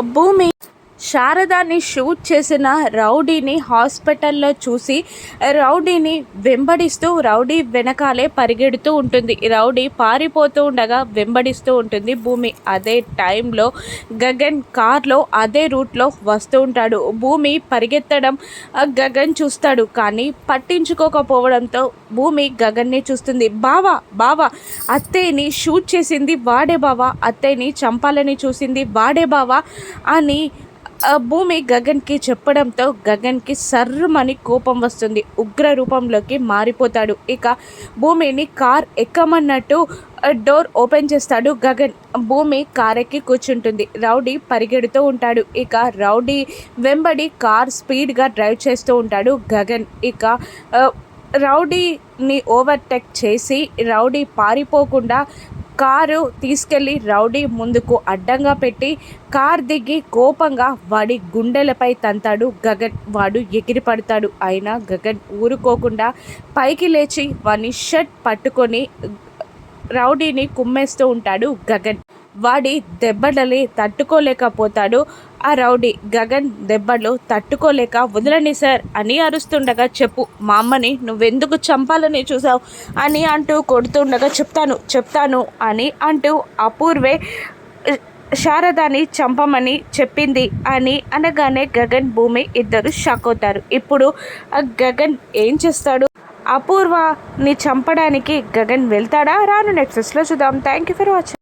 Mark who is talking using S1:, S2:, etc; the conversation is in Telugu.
S1: భూమి శారదాని షూట్ చేసిన రౌడీని హాస్పిటల్లో చూసి రౌడీని వెంబడిస్తూ రౌడీ వెనకాలే పరిగెడుతూ ఉంటుంది. రౌడీ పారిపోతూ ఉండగా వెంబడిస్తూ ఉంటుంది. భూమి అదే టైంలో గగన్ కార్లో అదే రూట్లో వస్తూ ఉంటాడు. భూమి పరిగెత్తడం గగన్ చూస్తాడు కానీ పట్టించుకోకపోవడంతో భూమి గగన్ని చూస్తుంది. బావా బావా అత్తయ్యని షూట్ చేసింది వాడే బావా అత్తయ్యని చంపాలని చూసింది వాడే బావా అని భూమి గగన్కి చెప్పడంతో గగన్కి సర్రమని కోపం వస్తుంది. ఉగ్ర రూపంలోకి మారిపోతాడు. ఇక భూమిని కార్ ఎక్కమన్నట్టు డోర్ ఓపెన్ చేస్తాడు గగన్. భూమి కారెక్కి కూర్చుంటుంది. రౌడీ పరిగెడుతూ ఉంటాడు. ఇక రౌడీ వెంబడి కార్ స్పీడ్గా డ్రైవ్ చేస్తూ ఉంటాడు గగన్. ఇక రౌడీని ఓవర్టేక్ చేసి రౌడీ పారిపోకుండా కారు తీసుకెళ్ళి రౌడీ ముందుకు అడ్డంగా పెట్టి కార్ దిగి కోపంగా వాడి గుండెలపై తంతాడు గగన్. వాడు ఎగిరి పడతాడు అయినా గగన్ ఊరుకోకుండా పైకి లేచి వాని షర్ట్ పట్టుకొని రౌడీని కుమ్మేస్తూ ఉంటాడు గగన్. వాడి దెబ్బలని తట్టుకోలేకపోతాడు. ఆ రౌడీ గగన్ దెబ్బలు తట్టుకోలేక వదలని సార్ అని అరుస్తుండగా చెప్పు మా అమ్మని నువ్వెందుకు చంపాలని చూసావు? అని అంటూ కొడుతుండగా చెప్తాను చెప్తాను అని అంటూ అపూర్వే శారదాని చంపమని చెప్పింది అని అనగానే గగన్ భూమి ఇద్దరు షాక్ అవుతారు. ఇప్పుడు ఆ గగన్ ఏం చేస్తాడు? అపూర్వని చంపడానికి గగన్ వెళ్తాడా? రాను నెక్స్ట్లో చూద్దాం. Thank you for watching